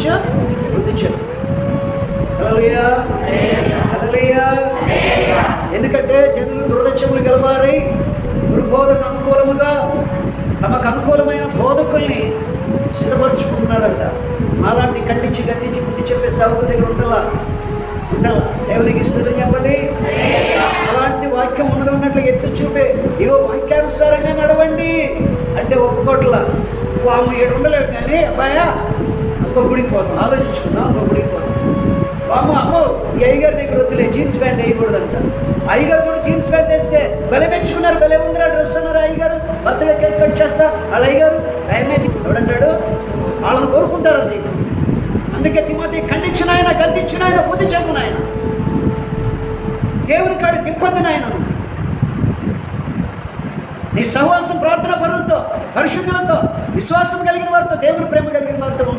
బోధించు బుద్ధి చెప్పు Hallelujah. Hallelujah. ఎందుకంటే జనులు దురదచ్చములు గలవారై దుర్బోధకు అనుకూలముగా తమకు అనుకూలమైన బోధకుల్ని సిద్ధపరుచుకుంటున్నారంట. అలాంటి కట్టించి కట్టించి బుద్ధి చెప్పే సేవకుల దగ్గర ఉండాలా? ఉండాలా? దేవునికి స్థితి చెప్పండి. అలాంటి వాక్యం ఉన్నది ఉన్నట్లు ఎత్తు చూపే ఇగో వాక్యానుసారంగా నడవండి. అంటే ఒప్పుకోట్ల వాము ఏడు ఉండలేవు కానీ అబ్బాయా ఒక గుడికి పోతాం ఆలోచించుకుందాం ఒక్క గుడికి పోతాం అమ్మో ఈ అయ్యగారి దగ్గర వద్దులే జీన్స్ ప్యాంట్ వేయకూడదంట అయ్యగారు కూడా జీన్స్ ప్యాంట్ వేస్తే భలే పెంచుకున్నారు భలే ఉందిరా డ్రెస్ అన్నారు అయ్యగారు. బర్త్డే కేక్ కట్ చేస్తా వాళ్ళ అయ్యగారు టైమే ఎవడంటాడు? వాళ్ళని కోరుకుంటారండి అందుకే తిమోతి ఖండించిన ఆయన గద్దించిన ఆయన బుద్ధి చెప్పిన ఆయన దేవుని కాడి తిప్పొద్దు నాయన. నీ సహవాసం ప్రార్థన పరులతో పరిశుద్ధులతో విశ్వాసం కలిగిన వారితో దేవుని ప్రేమ కలిగిన వారితో ఉండాలి.